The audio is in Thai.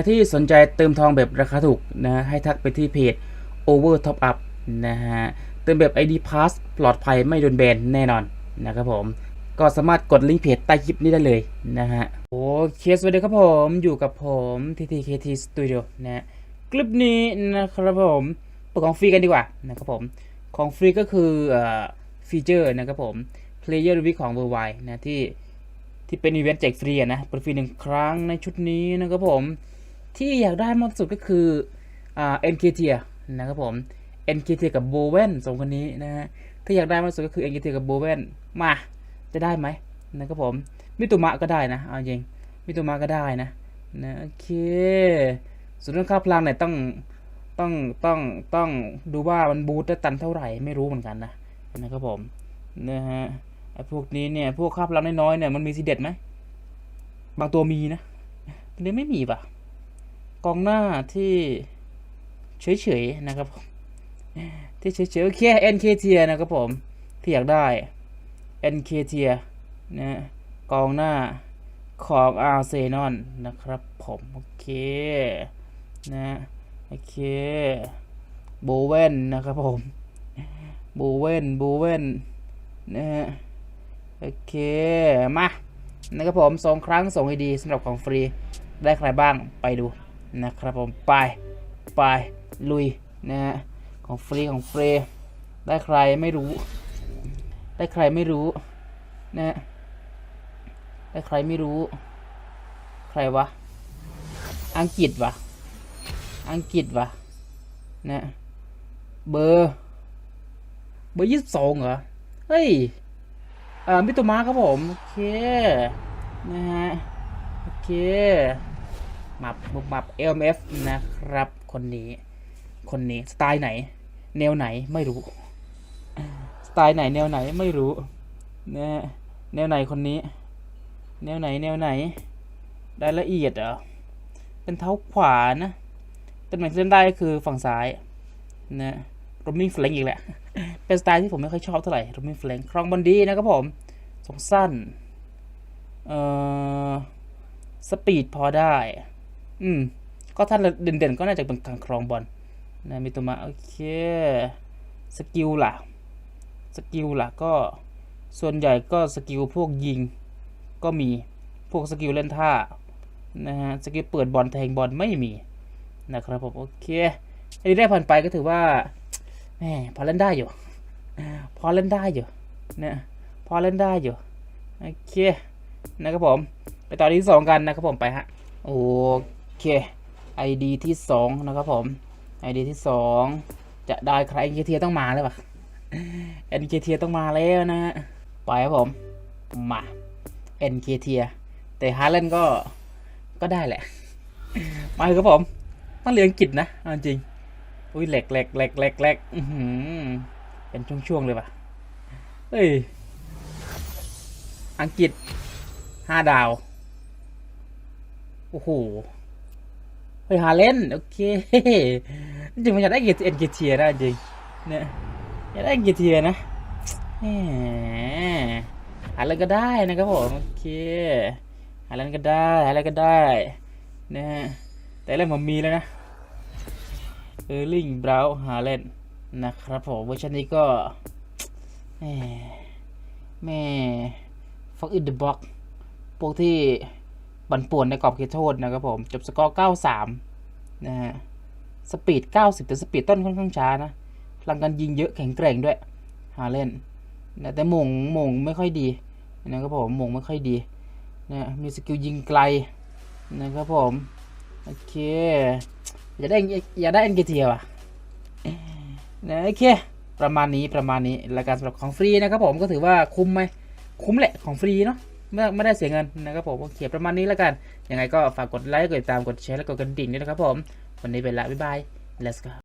รที่สนใจเติมทองแบบราคาถูกนะ ให้ทักไปที่เพจ Over Top Up นะฮะ เติมแบบ ID Pass ปลอดภัยไม่โดนแบนแน่นอนนะครับผม ก็สามารถกดลิงก์เพจใต้คลิปนี้ได้เลยนะฮะ โอเคสวัสดีครับผมอยู่กับผม TTKT Studio นะฮะคลิปนี้นะครับผมเปิดของฟรีกันดีกว่านะครับผม ของฟรีก็คือฟีเจอร์นะครับผม Player Week ของ Worldwide นะที่ที่เป็นอีเวนต์แจกฟรีนะเปิดฟรีหนึ่งครั้งในชุดนี้นะครับผม ที่อยากได้มากที่สุดก็คืออ่า NKT นะครับผม NKT กับโบเวนสองคนนี้นะฮะถ้าอยากได้มากที่สุดก็คือ NKT กับโบเวนมาจะได้ไหมนะครับผมมิตุมะก็ได้นะเอาจริงมิตุมะก็ได้นะนะโอเคส่วนเรื่องค่าพลังเนี่ยต้องต้องต้องต้องดูว่ามันบูตได้ตันเท่าไหร่ไม่รู้เหมือนกันนะนะครับผมนะฮะไอ้พวกนี้เนี่ยพวกค่าพลังน้อยๆเนี่ยมันมีสีเด็ดไหมบางตัวมีนะตัวนี้ไม่มีป่ะ กองหน้าที่เฉยๆนะครับผมที่เฉยๆโอเค NK เทียนะครับผมที่อยากได้ NK เทียนะกองหน้าของอาร์เซนอลนะครับผมโอเคนะโอเคโบเวนนะครับผมโบเวนโบเวนนะฮะโอเค มา นะครับผมสองครั้งส่งให้ดีสำหรับของฟรี ได้ใครบ้างไปดู นะครับผมไปไปลุยนะฮะของฟรีของเฟรได้ใครไม่รู้ ได้ใครไม่รู้นะฮะได้ใครไม่รู้ ใครวะ อังกฤษวะอังกฤษวะนะเบอร์เบอร์ยี่สิบสองเหรอ เฮ้ยเอ่อมิโตมาครับผม โอเค นะฮะ โอเค มับมับมับ LMF นะครับ คนนี้ คนนี้สไตล์ไหน แนวไหนไม่รู้ สไตล์ไหนแนวไหนไม่รู้นะแนวไหนคนนี้ แนวไหนแนวไหนรายละเอียดเหรอเป็นเท้าขวานะตำแหน่งเล่นได้ก็คือฝั่งซ้ายนะโรมิงแฟลงอีกแหละ เป็นสไตล์ที่ผมไม่ค่อยชอบเท่าไหร่โรมิงแฟลงครองบอลดีนะครับผมทรงสั้น เอ่อ สปีดพอได้ อืม ก็ท่านเด่นๆ ก็น่าจะเป็นการครองบอลนะมิโตมะโอเค สกิลล่ะ สกิลล่ะก็ส่วนใหญ่ก็สกิลพวกยิงก็มีพวกสกิลเล่นท่านะฮะสกิลเปิดบอลแทงบอลไม่มีนะครับผมโอเคอันนี้ได้ผ่านไปก็ถือว่าแหมพอเล่นได้อยู่ พอเล่นได้อยู่นะพอเล่นได้อยู่โอเคนะครับผม ไปต่อที่สองกันนะครับผมไปฮะโอ เค ID ที่สองนะครับผม ID ที่สองจะได้ใคร NKT ต้องมาเลยปะ NKT ต้องมาแล้วนะฮะไปครับผม มา NK เคเทียแต่ฮาเลนก็ก็ได้แหละ มาครับผมต้องเรียนอังกฤษนะจริง อุ้ยแหลกแหลกแหลกแหลกแหลกเป็นช่วงๆเลยปะเฮ้ยอังกฤษห้าดาว โอ้โห เฮ้ฮาเลนโอเคจริงมันอยากได้เกียรติเอ็นเกียรติเทียนะจริงเนี่ยอยากได้เกียรติเทียนะแหมอะไรก็ได้นะครับผมโอเคอะไรก็ได้อะไรก็ได้นะฮะแต่เรื่องผมมีแล้วนะเออร์ลิงบราวฮาเลนนะครับผมเวอร์ชันนี้ก็แหม่แม่ฟอกอินเดอะบ็อกพวกที่ บันป่วนในกรอบเขตโทษนะครับผม จบสกอร์ 93 นะฮะ สปีด 90 แต่สปีดต้นค่อนข้างช้านะพลังการยิงเยอะแข็งแกร่งด้วยฮาเลนนะแต่มงมงไม่ค่อยดีนะครับผมมงไม่ค่อยดีนะมีสกิลยิงไกลนะครับผม โอเคอย่าได้อย่าได้เอ็นเกทีว่ะนะโอเค ประมาณนี้ประมาณนี้รายการสำหรับของฟรีนะครับผมก็ถือว่าคุ้มไหมคุ้มแหละของฟรีเนาะ ไม่ไม่ได้เสียเงินนะครับผมโอเคประมาณนี้แล้วกัน ยังไงก็ฝากกดไลค์กดติดตามกดแชร์และกดกระดิ่งด้วยนะครับผม วันนี้เป็นละบ๊ายบาย let's go